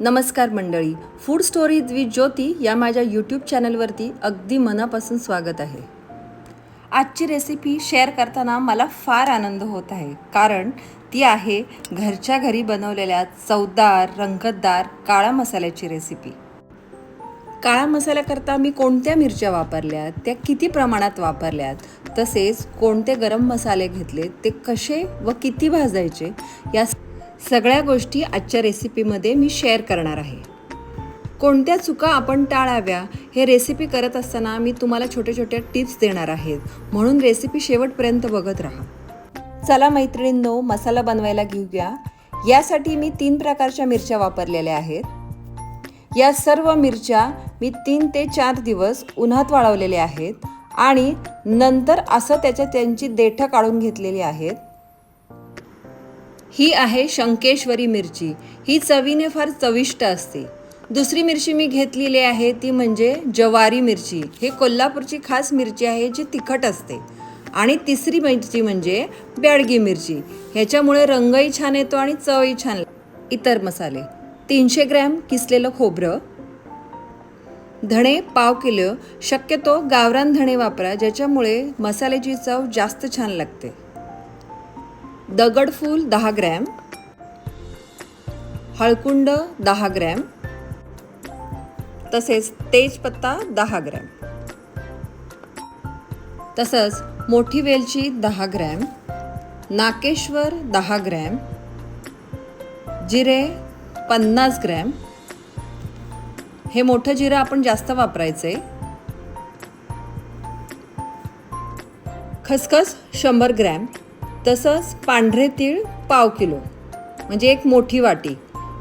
नमस्कार मंडळी food stories with ज्योती या माझ्या यूट्यूब चॅनलवरती अगदी मनापासून स्वागत आहे. आजची रेसिपी शेअर करताना मला फार आनंद होत आहे. कारण ती आहे घरच्या घरी बनवलेल्या चवदार रंगतदार काळा मसाल्याची रेसिपी काळा मसाल्याकरता मी कोणत्या मिरच्या वापरल्यात त्या किती प्रमाणात वापरल्यात तसेच कोणते गरम मसाले घेतले ते कसे व किती भाजायचे या सगळ्या गोष्टी आजच्या रेसिपीमध्ये मी शेअर करणार आहे. कोणत्या चुका आपण टाळाव्या हे रेसिपी करत असताना मी तुम्हाला छोट्या छोट्या टिप्स देणार आहेत म्हणून रेसिपी शेवटपर्यंत बघत राहा. चला मैत्रिणींनो मसाला बनवायला घेऊया. यासाठी मी तीन प्रकारच्या मिरच्या वापरलेल्या आहेत. या सर्व मिरच्या मी तीन ते चार दिवस उन्हात वाळवलेल्या आहेत. आणि नंतर असं त्याच्या त्यांची देठं काढून घेतलेली आहेत. ही आहे शंकेश्वरी मिरची. ही चवीने फार चविष्ट असते. दुसरी मिरची मी घेतलेली आहे ती म्हणजे जवारी मिरची. हे कोल्हापूरची खास मिरची आहे जी तिखट असते. आणि तिसरी मिरची म्हणजे ब्याडगी मिरची. ह्याच्यामुळे रंगही छान येतो आणि चवही छान इतर मसाले. तीनशे ग्रॅम किसलेलं खोबरं. धणे पाव किलो. शक्यतो गावरान धणे वापरा ज्याच्यामुळे मसाल्याची चव जास्त छान लागते. दगडफूल दहा ग्रॅम हळकुंड दहा ग्रॅम तसेच तेजपत्ता दहा ग्रॅम. तसंच मोठी वेलची दहा ग्रॅम नाकेश्वर दहा ग्रॅम जिरे पन्नास ग्रॅम. हे मोठं जिरं आपण जास्त वापरायचे. खसखस शंभर ग्रॅम. तसंच पांढरे तीळ पाव किलो. म्हणजे एक मोठी वाटी.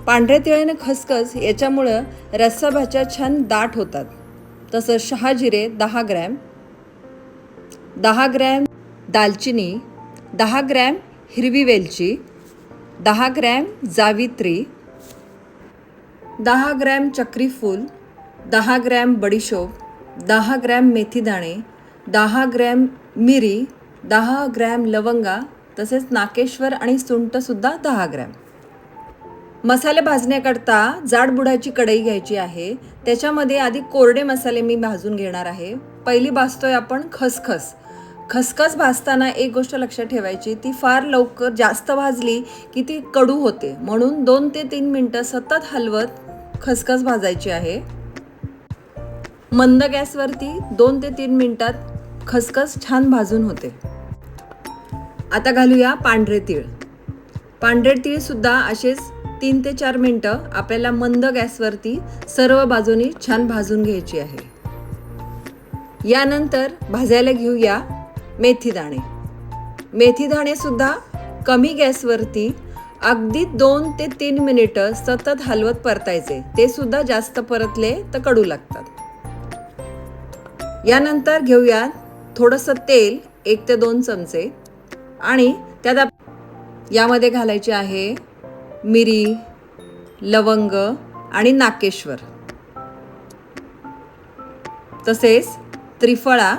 पांढरे तिळाने खसखस याच्यामुळं रस्साभाच्या छान दाट होतात. तसंच शहाजिरे दहा ग्रॅम. दहा ग्रॅम दालचिनी. दहा ग्रॅम हिरवी वेलची. दहा ग्रॅम जावित्री. दहा ग्रॅम चक्रीफूल. दहा ग्रॅम बडीशोप. दहा ग्रॅम मेथीदाणे. दहा ग्रॅम मिरी. दहा ग्रॅम लवंगा तसेच नाकेश्वर आणि सुंठसुद्धा दहा ग्रॅम. मसाले भाजण्याकरता जाडबुडाची कढई घ्यायची आहे. त्याच्यामध्ये आधी कोरडे मसाले मी भाजून घेणार आहे. पहिली भाजतोय आपण खसखस. खसखस भाजताना एक गोष्ट लक्षात ठेवायची ती फार लवकर जास्त भाजली की ती कडू होते. म्हणून दोन ते तीन मिनटं सतत हलवत खसखस भाजायची आहे. मंद गॅसवरती दोन ते तीन मिनटात खसखस छान भाजून होते. आता घालूया पांढरे तीळ. पांढरे तीळसुद्धा असेच तीन ते चार मिनटं आपल्याला मंद गॅसवरती सर्व बाजूनी छान भाजून घ्यायची आहे. यानंतर भाजायला घेऊया मेथी दाणे. मेथी सुद्धा कमी गॅसवरती अगदी दोन ते तीन मिनिटं सतत हलवत परतायचे. ते सुद्धा जास्त परतले तर कडू लागतात. यानंतर घेऊया थोडंसं तेल एक ते दोन चमचे. आणि त्यात यामध्ये घालायचे आहे मिरी लवंग आणि नाकेश्वर. तसेच त्रिफळा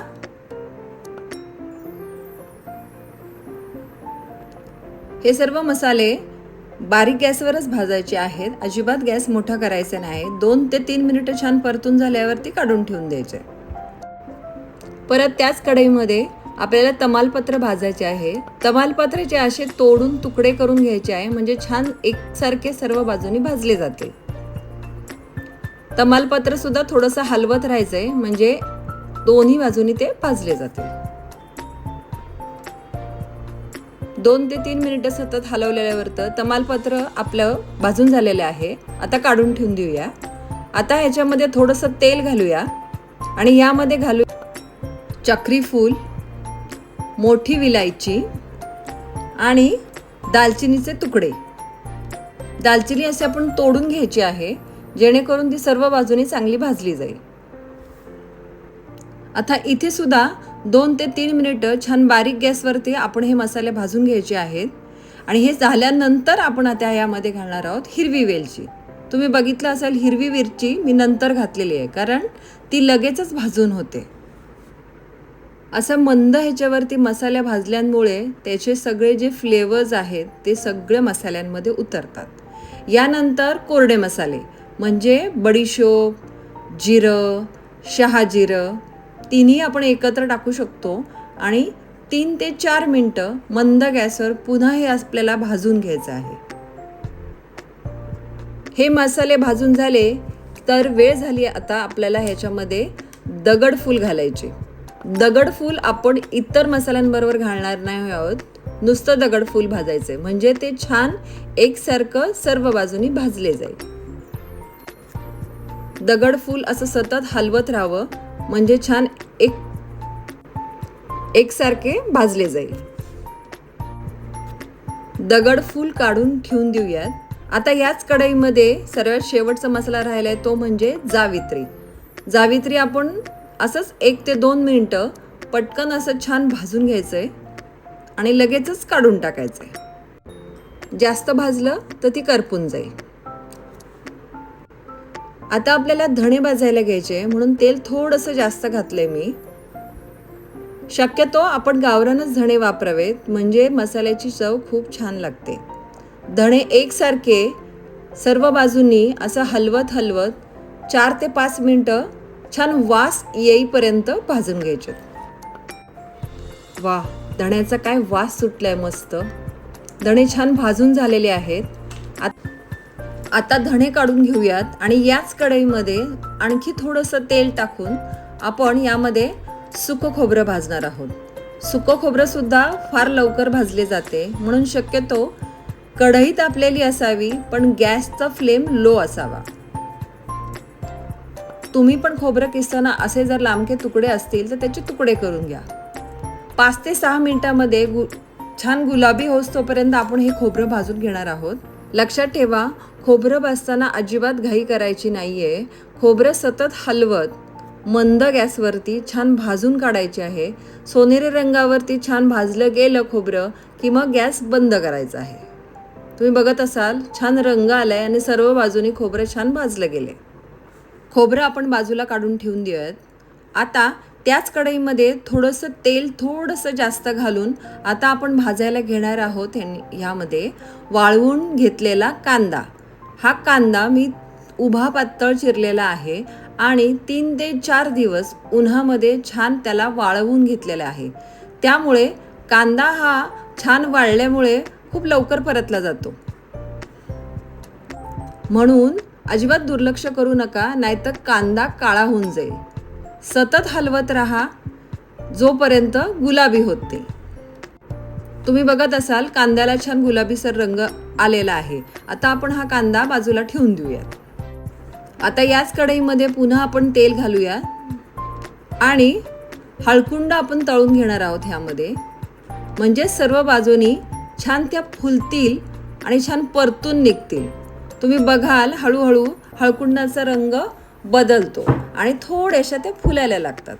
हे सर्व मसाले बारीक गॅसवरच भाजायचे आहेत. अजिबात गॅस मोठा करायचा नाही. दोन ते तीन मिनिटं छान परतून झाल्यावरती काढून ठेवून द्यायचे. परत त्याच कढईमध्ये आपल्याला तमालपत्र भाजायचे आहे. तमालपत्राचे असे तोडून तुकडे करून घ्यायचे आहे म्हणजे छान एकसारखे सर्व बाजूनी भाजले जाते. तमालपत्र सुद्धा थोडंसं हलवत राहायचंय म्हणजे दोन्ही बाजूनी ते भाजले जाते. दोन ते तीन मिनिटं सतत हलवलेल्यावर तर तमालपत्र आपलं भाजून झालेलं आहे. आता काढून ठेवून देऊया. आता ह्याच्यामध्ये थोडंसं तेल घालूया. आणि यामध्ये घालू चक्री फूल मोठी विलायची आणि दालचिनीचे तुकडे. दालचिनी असे आपण तोडून घ्यायची आहे जेणेकरून ती सर्व बाजूनी चांगली भाजली जाईल. आता इथे सुद्धा दोन ते तीन मिनिटं छान बारीक गॅसवरती आपण हे मसाले भाजून घ्यायचे आहेत आणि हे झाल्यानंतर आपण आता यामध्ये घालणार आहोत हिरवी वेलची. तुम्ही बघितलं असेल हिरवी मिरची मी नंतर घातलेली आहे कारण ती लगेचच भाजून होते. असं मंद ह्याच्यावरती मसाल्या भाजल्यामुळे त्याचे सगळे जे फ्लेवर्स आहेत ते सगळे मसाल्यांमध्ये उतरतात. यानंतर कोरडे मसाले म्हणजे बडीशोप जिरं शहाजिरं तिन्ही आपण एकत्र टाकू शकतो आणि तीन ते चार मिनटं मंद गॅसवर पुन्हा हे आपल्याला भाजून घ्यायचं आहे. हे मसाले भाजून झाले तर वेळ झाली आता आपल्याला ह्याच्यामध्ये दगडफूल घालायचे. दगडफूल आपण इतर मसाल्यांबरोबर घालणार नाही आहोत. नुसतं दगडफूल भाजायचंय. म्हणजे ते छान एकसारखं सर्व बाजूनी भाजले जाईल. दगडफूल असं सतत हलवत राहावं. म्हणजे छान एक एकसारखे भाजले जाईल. दगडफूल काढून ठेवून देऊयात. आता याच कढईमध्ये सर्वात शेवटचा मसाला राहिला आहे तो म्हणजे जावित्री. जावित्री आपण असंच एक ते दोन मिनटं पटकन असं छान भाजून घ्यायचं आहे आणि लगेचच काढून टाकायचं आहे जास्त भाजलं तर ती करपून जाईल. आता आपल्याला धणे भाजायला घ्यायचे म्हणून तेल थोडंसं जास्त घातलंय मी. शक्यतो आपण गावरानच धणे वापरावेत म्हणजे मसाल्याची चव खूप छान लागते. धणे एकसारखे सर्व बाजूंनी असं हलवत हलवत चार ते पाच मिनटं छान वास येईपर्यंत भाजून घ्यायचे. वा धण्याचा काय वास सुटलाय मस्त. धणे छान भाजून झालेले आहेत. आता धणे काढून घेऊयात आणि याच कढईमध्ये आणखी थोडंसं तेल टाकून आपण यामध्ये सुकं खोबरं भाजणार आहोत. सुकं खोबरं सुद्धा फार लवकर भाजले जाते म्हणून शक्यतो कढई तापलेली असावी पण गॅसचा फ्लेम लो असावा. तुम्ही पण खोबरं किसताना असे जर लांबके तुकडे असतील तर त्याचे तुकडे करून घ्या. पाच ते सहा मिनिटामध्ये गु छान गुलाबी होस तोपर्यंत आपण हे खोबरं भाजून घेणार आहोत. लक्षात ठेवा खोबरं भाजताना अजिबात घाई करायची नाही आहे खोबरं सतत हलवत मंद गॅसवरती छान भाजून काढायचे आहे. सोनेरी रंगावरती छान भाजलं गेलं खोबरं की मग गॅस बंद करायचा आहे. तुम्ही बघत असाल छान रंग आलाय आणि सर्व बाजूनी खोबरं छान भाजलं गेले खोबरं आपण बाजूला काढून ठेवून देऊयात. आता त्याच कढईमध्ये थोडंसं तेल थोडंसं जास्त घालून आता आपण भाजायला घेणार आहोत ह्यामध्ये वाळवून घेतलेला कांदा. हा कांदा मी उभा पातळ चिरलेला आहे आणि तीन ते चार दिवस उन्हामध्ये छान त्याला वाळवून घेतलेला आहे. त्यामुळे कांदा हा छान वाळल्यामुळे खूप लवकर परतला जातो. म्हणून अजिबात दुर्लक्ष करू नका नाहीतर कांदा काळा होऊन जाईल. सतत हलवत राहा जोपर्यंत गुलाबी होते तुम्ही बघत असाल कांद्याला छान गुलाबीसर रंग आलेला आहे. आता आपण हा कांदा बाजूला ठेवून देऊयात. आता याच कढईमध्ये पुन्हा आपण तेल घालूया आणि हळकुंड आपण तळून घेणार आहोत ह्यामध्ये. म्हणजे सर्व बाजूनी छान त्या फुलतील आणि छान परतून निघतील. तुम्ही बघाल हळूहळू हळकुंडाचा रंग बदलतो आणि थोड्याशा त्या फुलायला लागतात.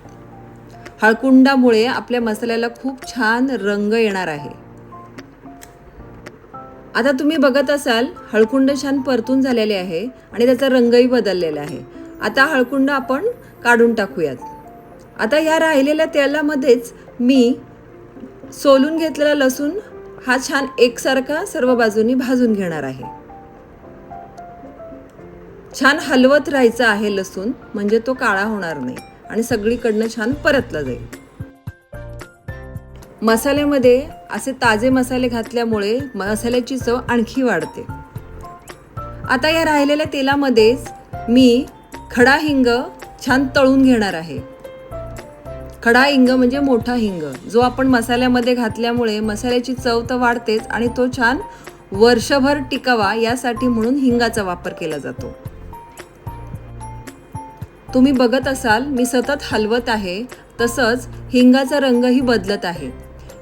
हळकुंडामुळे आपल्या मसाल्याला खूप छान रंग येणार आहे. आता तुम्ही बघत असाल हळकुंड छान परतून झालेले आहे आणि त्याचा रंगही बदललेला आहे. आता हळकुंड आपण काढून टाकूयात. आता या राहिलेल्या तेलामध्येच मी सोलून घेतलेला लसूण हा छान एकसारखा सर्व बाजूंनी भाजून घेणार आहे. छान हलवत राहायचं आहे लसूण म्हणजे तो काळा होणार नाही. आणि सगळीकडनं छान परतला जाईल. मसाल्यामध्ये असे ताजे मसाले घातल्यामुळे मसाल्याची चव आणखी वाढते. आता या राहिलेल्या तेलामध्येच मी खडा हिंग छान तळून घेणार आहे. खडा हिंग म्हणजे मोठा हिंग जो आपण मसाल्यामध्ये घातल्यामुळे मसाल्याची चव तर वाढतेच आणि तो छान वर्षभर टिकावा यासाठी म्हणून हिंगाचा वापर केला जातो. तुम्ही बघत असाल मी सतत हलवत आहे तसंच हिंगाचा रंगही बदलत आहे.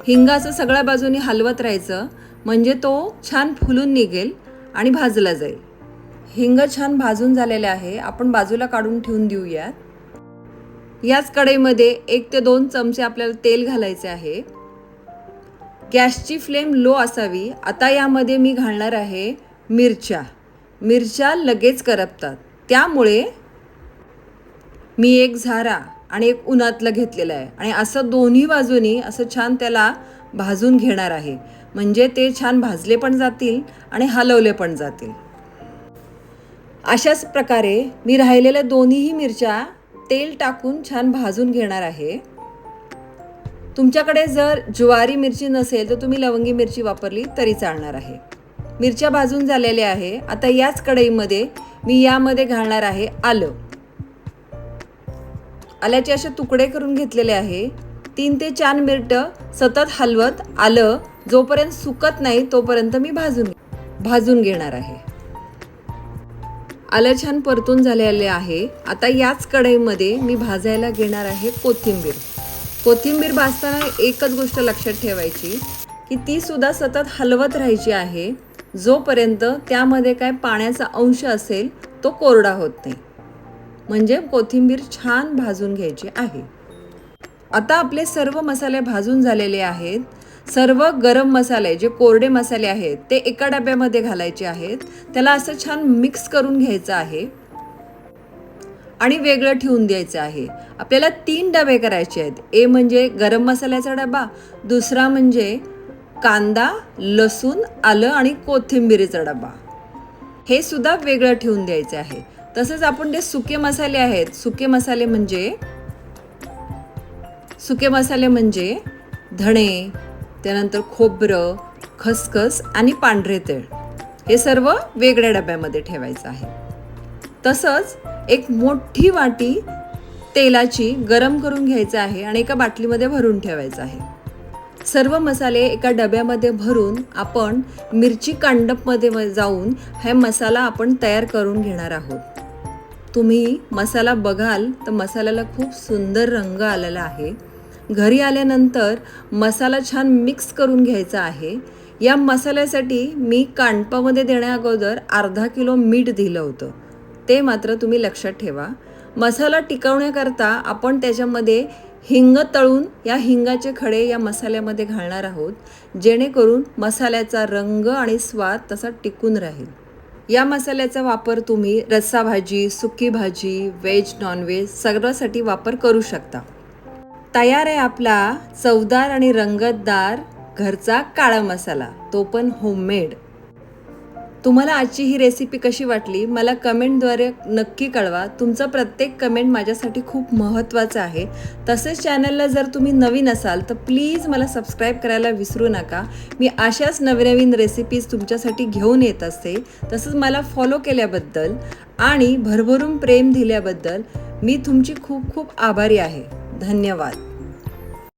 हिंगाचं सगळ्या बाजूनी हलवत राहायचं म्हणजे तो छान फुलून निघेल आणि भाजला जाईल. हिंग छान भाजून झालेले आहे आपण बाजूला काढून ठेवून देऊयात. याच कढईमध्ये एक ते दोन चमचे आपल्याला तेल घालायचे आहे. गॅसची फ्लेम लो असावी. आता यामध्ये मी घालणार आहे मिरच्या. मिरच्या लगेच करपतात. त्यामुळे मी एक झारा आणि एक उन्हातलं घेतलेलं आहे. आणि असं दोन्ही बाजूनी असं छान त्याला भाजून घेणार आहे. म्हणजे ते छान भाजले पण जातील आणि हलवले पण जातील. अशाच प्रकारे मी राहिलेल्या दोन्हीही मिरच्या तेल टाकून छान भाजून घेणार आहे. तुमच्याकडे जर ज्वारी मिरची नसेल तर तुम्ही लवंगी मिरची वापरली तरी चालणार आहे. मिरच्या भाजून झालेल्या आहे. आता याच कढईमध्ये मी यामध्ये घालणार आहे आलं. आल्याचे असे तुकडे करून घेतलेले आहे. तीन ते चार मिरटं सतत हलवत आलं जोपर्यंत सुकत नाही तोपर्यंत मी भाजून भाजून घेणार आहे. आलं छान परतून झालेले आहे. आता याच कढईमध्ये मी भाजायला घेणार आहे कोथिंबीर. कोथिंबीर भाजताना एकच गोष्ट लक्षात ठेवायची की ती सुद्धा सतत हलवत राहायची आहे. जोपर्यंत त्यामध्ये काय पाण्याचा अंश असेल तो कोरडा होत नाही. म्हणजे कोथिंबीर छान भाजून घ्यायची आहे. आता आपले सर्व मसाले भाजून झालेले आहेत. सर्व गरम मसाले जे कोरडे मसाले आहेत ते एका डब्यामध्ये घालायचे आहेत. त्याला असं छान मिक्स करून घ्यायचं आहे. आणि वेगळं ठेवून द्यायचं आहे. आपल्याला तीन डबे करायचे आहेत. ए म्हणजे गरम मसाल्याचा डबा दुसरा म्हणजे कांदा लसूण आलं आणि कोथिंबिरीचा डबा. हे सुद्धा वेगळं ठेवून द्यायचं आहे. तसंच आपण जे सुके मसाले आहेत सुके मसाले म्हणजे सुके मसाले म्हणजे धणे त्यानंतर खोबरं खसखस आणि पांढरे तेळ. हे सर्व वेगळ्या डब्यामध्ये ठेवायचं आहे. तसंच एक मोठी वाटी तेलाची गरम करून घ्यायचं आहे आणि एका बाटलीमध्ये भरून ठेवायचं आहे. सर्व मसाले एका डब्यामध्ये भरून आपण मिरची कांडपमध्ये जाऊन हे मसाला आपण तयार करून घेणार आहोत. तुम्ही मसाला बघाल तर मसाल्याला खूप सुंदर रंग आलेला आहे. घरी आल्यानंतर मसाला छान मिक्स करून घ्यायचा आहे. या मसाल्यासाठी मी कांडपामध्ये देण्याअगोदर अर्धा किलो मीठ दिलं होतं. ते मात्र तुम्ही लक्षात ठेवा. मसाला टिकवण्याकरता आपण त्याच्यामध्ये हिंग तळून या हिंगाचे खडे या मसाल्यामध्ये घालणार आहोत. जेणेकरून मसाल्याचा रंग आणि स्वाद तसा टिकून राहील. या मसाल्याचा वापर तुम्ही रस्सा भाजी सुकी भाजी व्हेज नॉनव्हेज सगळ्यासाठी वापर करू शकता. तयार आहे आपला चवदार आणि रंगतदार घरचा काळा मसाला. तो पण होममेड तुम्हाला आजची ही रेसिपी कशी वाटली? मला कमेंटद्वारे नक्की कळवा. तुमचं प्रत्येक कमेंट माझ्यासाठी खूप महत्त्वाचं आहे. तसेच चॅनलला जर तुम्ही नवीन असाल तर प्लीज मला सबस्क्राईब करायला विसरू नका. मी अशाच नवनवीन रेसिपीज तुमच्यासाठी घेऊन येत असते. तसंच मला फॉलो केल्याबद्दल आणि भरभरून प्रेम दिल्याबद्दल मी तुमची खूप खूप आभारी आहे. धन्यवाद.